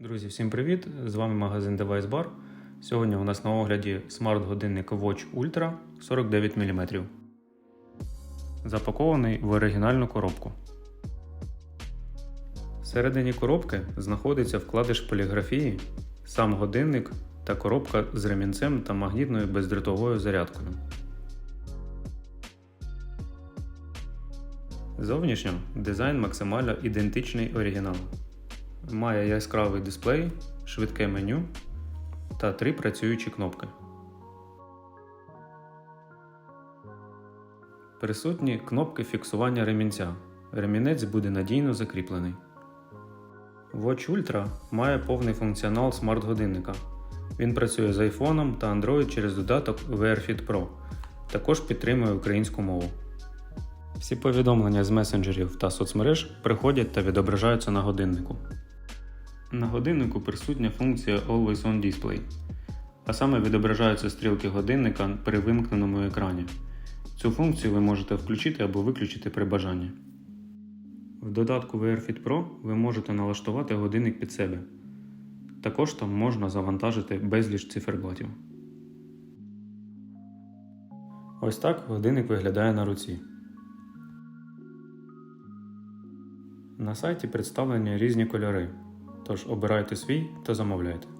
Друзі, всім привіт! З вами магазин Device Bar. Сьогодні у нас на огляді смарт-годинник Watch Ultra 49 мм. Запакований в оригінальну коробку. Всередині коробки знаходиться вкладиш поліграфії, сам годинник та коробка з ремінцем та магнітною бездротовою зарядкою. Зовнішньо дизайн максимально ідентичний оригіналу. Має яскравий дисплей, швидке меню та три працюючі кнопки. Присутні кнопки фіксування ремінця. Ремінець буде надійно закріплений. Watch Ultra має повний функціонал смарт-годинника. Він працює з iPhone та Android через додаток VRFit Pro. Також підтримує українську мову. Всі повідомлення з месенджерів та соцмереж приходять та відображаються на годиннику. На годиннику присутня функція Always On Display, а саме відображаються стрілки годинника при вимкненому екрані. Цю функцію ви можете включити або виключити при бажанні. В додатку VRFit Pro ви можете налаштувати годинник під себе. Також там можна завантажити безліч циферблатів. Ось так годинник виглядає на руці. На сайті представлені різні кольори, тож обирайте свій та замовляйте.